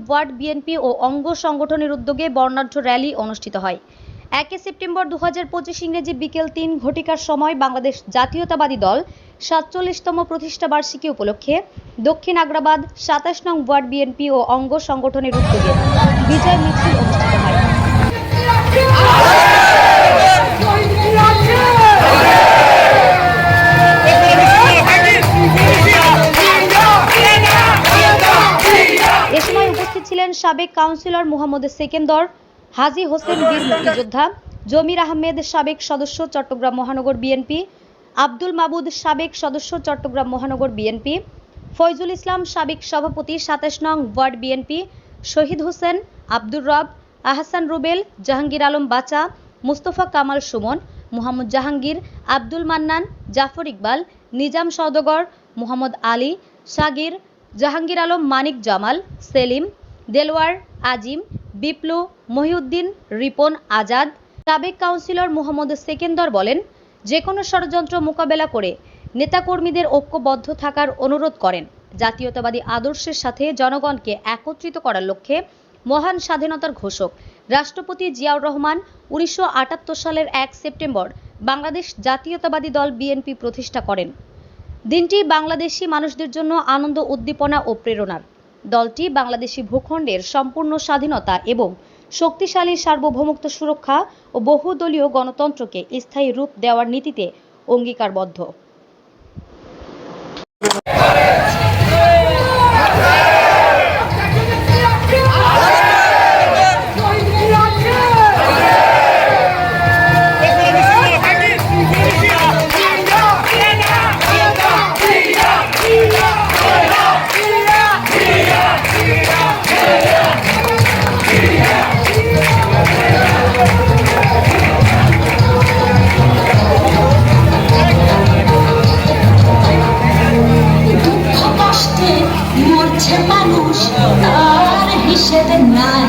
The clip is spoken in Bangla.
ওয়ার্ড বিএনপি ও অঙ্গ সংগঠনের উদ্যোগে বর্ণাঢ্য র্যালি অনুষ্ঠিত হয়। একে সেপ্টেম্বর দু হাজার পঁচিশ ইংরেজি বিকেল তিন ঘটিকার সময় বাংলাদেশ জাতীয়তাবাদী দল সাতচল্লিশতম প্রতিষ্ঠাবার্ষিকী উপলক্ষে দক্ষিণ আগ্রাবাদ সাতাশ নং ওয়ার্ড বিএনপি ও অঙ্গ সংগঠনের উদ্যোগে বিজয় মিছিল সাবেক কাউন্সিলর মোহাম্মদ সেকেন্দর, হাজী হোসেন বীর মুক্তিযোদ্ধা, জমির আহমেদ সাবেক সদস্য চট্টগ্রাম মহানগর বিএনপি, আব্দুল মাবুদ সাবেক সদস্য চট্টগ্রাম মহানগর বিএনপি, ফয়জুল ইসলাম সাবেক সভাপতি সাতাশ নং ওয়ার্ড বিএনপি, শহীদ হোসেন, আব্দুর রব, আহসান রুবেল, জাহাঙ্গীর আলম বাচা, মুস্তফা কামাল সুমন, মোহাম্মদ জাহাঙ্গীর, আব্দুল মান্নান, জাফর ইকবাল, নিজাম সওদগর, মোহাম্মদ আলী সাগির জাহাঙ্গীর আলম মানিক জামাল, সেলিম দেলওয়ার আজিম, বিপ্লু মহিউদ্দিন, রিপন আজাদ, সাবেক কাউন্সিলর মোহাম্মদ সেকেন্দর বলেন যে কোনো ষড়যন্ত্র মোকাবেলা করে নেতাকর্মীদের ঐক্যবদ্ধ থাকার অনুরোধ করেন। জাতীয়তাবাদী আদর্শের সাথে জনগণকে একত্রিত করার লক্ষ্যে মহান স্বাধীনতার ঘোষক রাষ্ট্রপতি জিয়াউর রহমান উনিশশো আটাত্তর সালের এক সেপ্টেম্বর বাংলাদেশ জাতীয়তাবাদী দল বিএনপি প্রতিষ্ঠা করেন। দিনটি বাংলাদেশি মানুষদের জন্য আনন্দ, উদ্দীপনা ও প্রেরণার। দলটি বাংলাদেশি ভূখণ্ডের সম্পূর্ণ স্বাধীনতা এবং শক্তিশালী সার্বভৌমত্ব সুরক্ষা ও বহুদলীয় গণতন্ত্রকে স্থায়ী রূপ দেওয়ার নীতিতে অঙ্গীকারবদ্ধ। মানুষ তার হিসেবে নাই